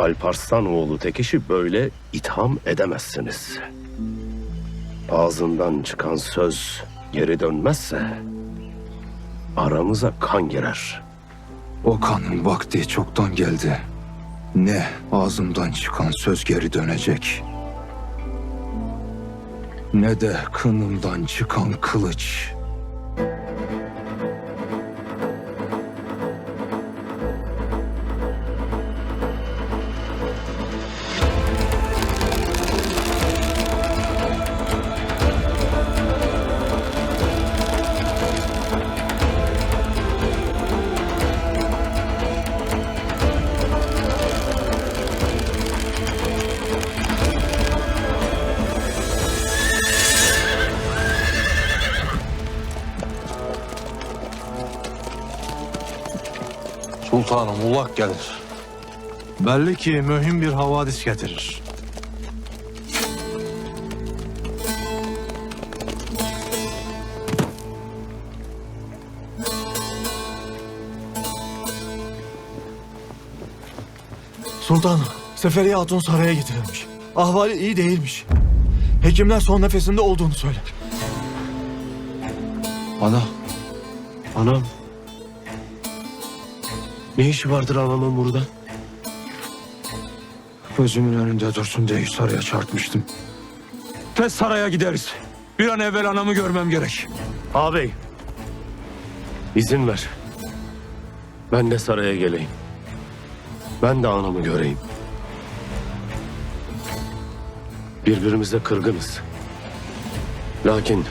Alparslan oğlu Tekiş'i böyle itham edemezsiniz. Ağzından çıkan söz geri dönmezse aramıza kan girer. O kanın vakti çoktan geldi. Ne ağzımdan çıkan söz geri dönecek. Ne de kınımdan çıkan kılıç. Sultanım ulak gelir. Belli ki mühim bir havadis getirir. Sultanım, Seferiye Hatun saraya getirilmiş. Ahvali iyi değilmiş. Hekimler son nefesinde olduğunu söyler. Ana, Anam. Ne işi vardır anamın burada? Gözümün önünde dursun diye saraya çarpmıştım. Tez saraya gideriz. Bir an evvel anamı görmem gerek. Ağabey. izin ver. Ben de saraya geleyim. Ben de anamı göreyim. Birbirimize kırgınız. Lakin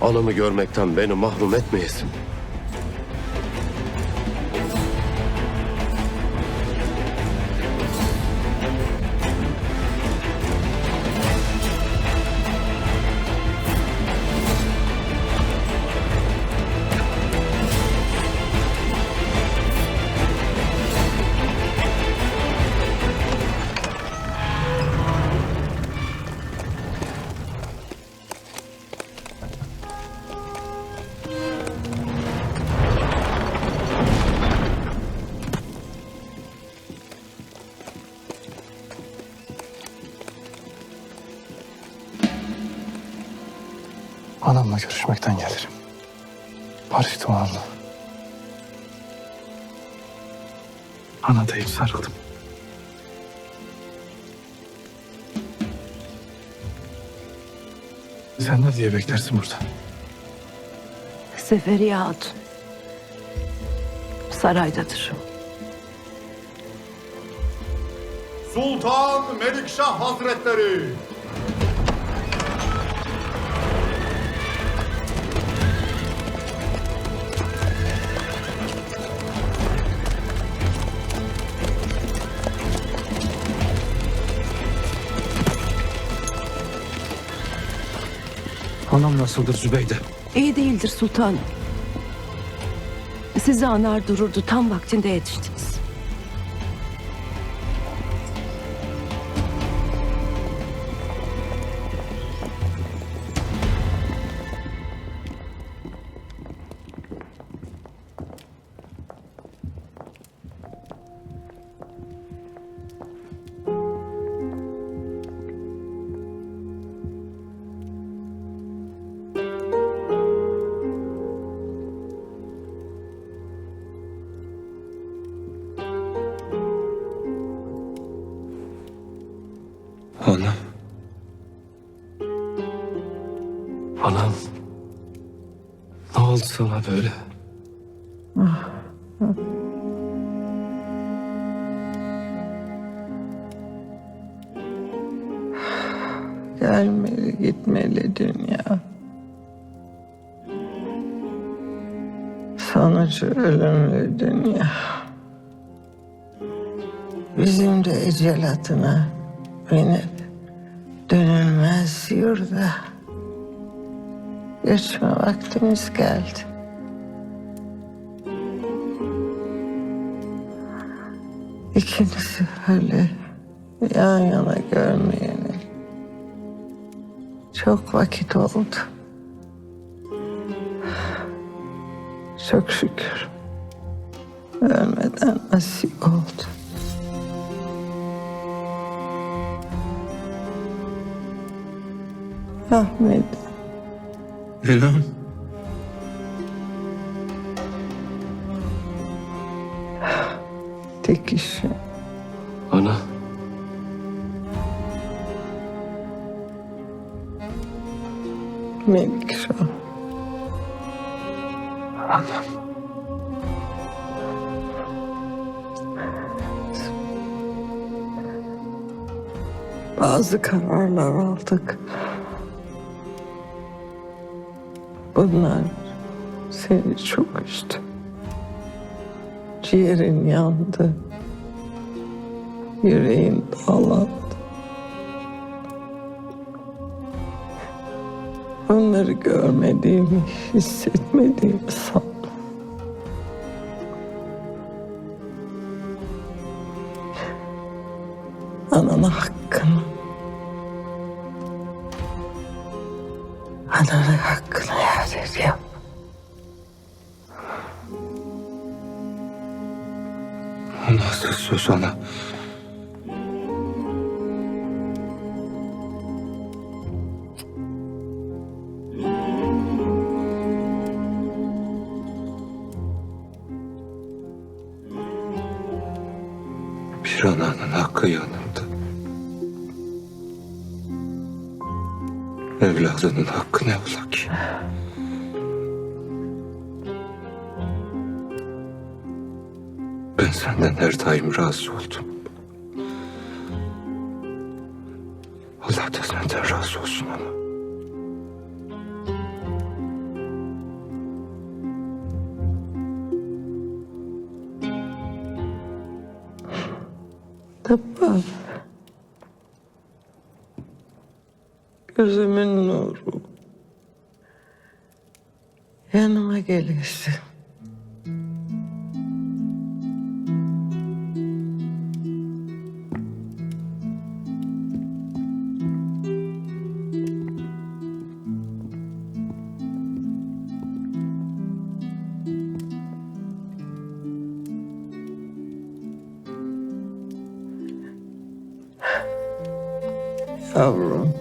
anamı görmekten beni mahrum etmeyesin. Anamla görüşmekten gelirim. Barıştım onunla. Ana deyip sarıldım. Sen ne diye beklersin burada? Seferiye Hatun. Saraydadır. Sultan Melikşah Hazretleri. Anam nasıldır Zübeyde? İyi değildir sultanım. Sizi anar dururdu. Tam vaktinde yetiştiniz. Sana böyle? Gelmeli gitmeli dünya. Sonucu ölümlü dünya. Bizim de ecel atına binip dönülmez yurda. Göçme vaktimiz geldi. İkinizi öyle yan yana görmeyeni çok vakit oldu. Çok şükür ölmeden nasip oldu. Ahmet İlhan. Tek işi. Ana. Melikşah. Bazı kararlar aldık. Bunlar seni çok üzdü. Ciğerin yandı. Yüreğin dağlandı. Onları görmediğimi, hissetmediğimi sandım. O nasıl söz ana? Bir ananın hakkı yanında. Evladının hakkı ne ola ki? Ben senden her daim razı oldum. Allah da senden razı olsun ama. Tabba. Gözümün nuru. Yanıma gelirsin. Yavrum.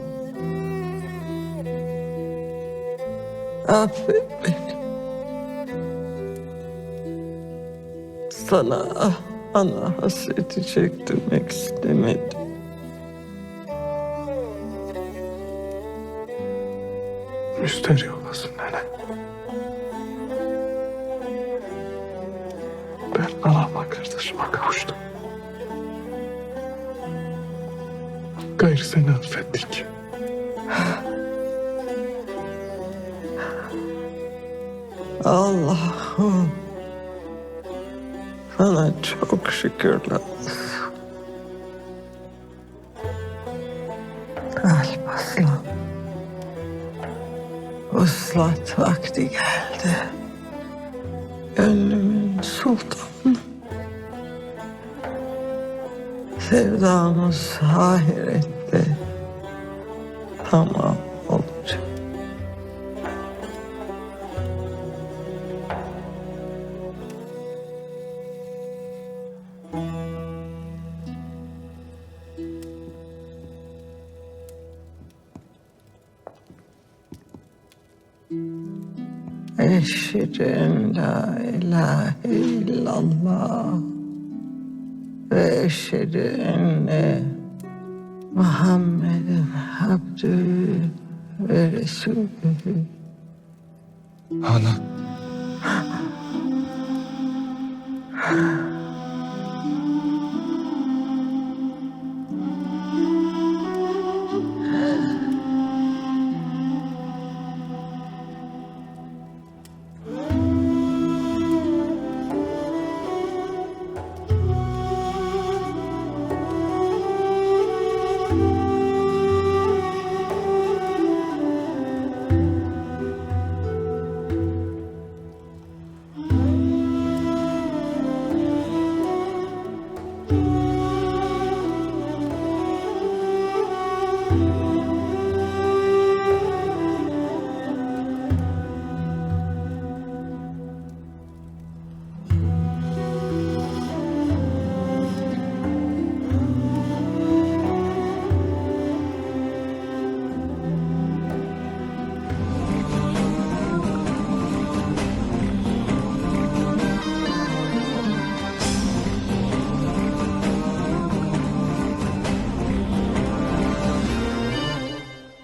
Affet beni. Sana ana hasreti çektirmek istemedim. Müsteri olasın nene. Ben anamla kardeşime kavuştum. Seni affettik. Allah'ım. Sana çok şükürler. Kalp aslan. Uslat vakti geldi. Gönlümün sultanı. Sevdamız ahirette tamam olacak. Eşhedü la ilahe illallah ve eşhedü enne Muhammeden abdühü ve resulühü. Ana.